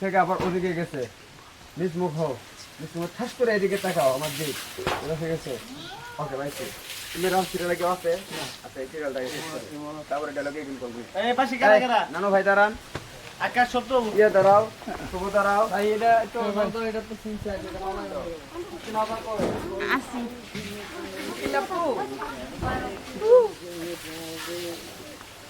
থেকে আবার ওদিকে গেছে। নিজ মুখ হোক। নিজ মুখ ঠাস করে এদিকে তাকাও আমার দিক। বুঝা গেছে। ওকে ভাই তুমি রাম সিরিয়াল কেউ আছে? আচ্ছা এই সিরিয়ালটা তারপরে ডায়লগ এগুলো করবি এই পাশে কারা কারা? নানু ভাই দাঁড়ান। আকাশ শব্দ ইয়ে দাঁড়াও। শুভ দাঁড়াও। ভাই এটা একটু এটা তো সিনসা এটা আসি না না না না প্রথমে তিন চার দেন এই যে শিশি যে দিকে কিছু বলতেছে মিতা তুই কেন মারতে চাইছিলি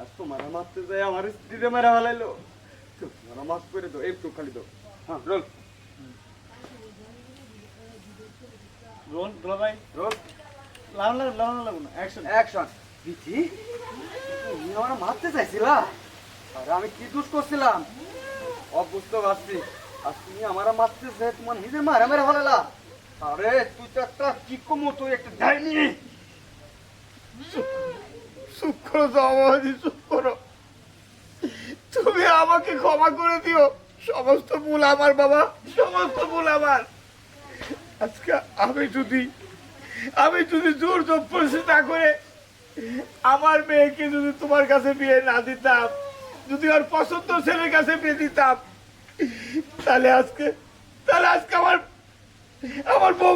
আর তোমার মারতে যাই আমার স্ত্রীরে মেরা ফেলাইলো তোমার মাফ করে দাও একটু খালি দাও হ্যাঁ রোল রোল রোল ভাই রোল লাউন লাগুন লাউন লাগুন অ্যাকশন অ্যাকশন বিথি তুমি আমার মারতে চাইছিলা আরে আমি কি দোষ করছিলাম সব বুঝতে পারছি আর তুমি আমার মারতে চাই তোমার নিজে মারা মেরে ফেলালা আরে তুই তো একটা কি কমো তুই একটা ডাইনি চুপ তুমি আমাকে ক্ষমা করে দিও। সমস্ত ভুল আমার, বাবা। সমস্ত ভুল আমার। আজকে আমি যদি আমি যদি জোর জবরদস্তি না করে আমার মেয়েকে যদি তোমার কাছে বিয়ে না দিতাম, যদি ওর পছন্দ ছেলের কাছে বিয়ে দিতাম, তাহলে আজকে তাহলে আজকে আমার আমার বউ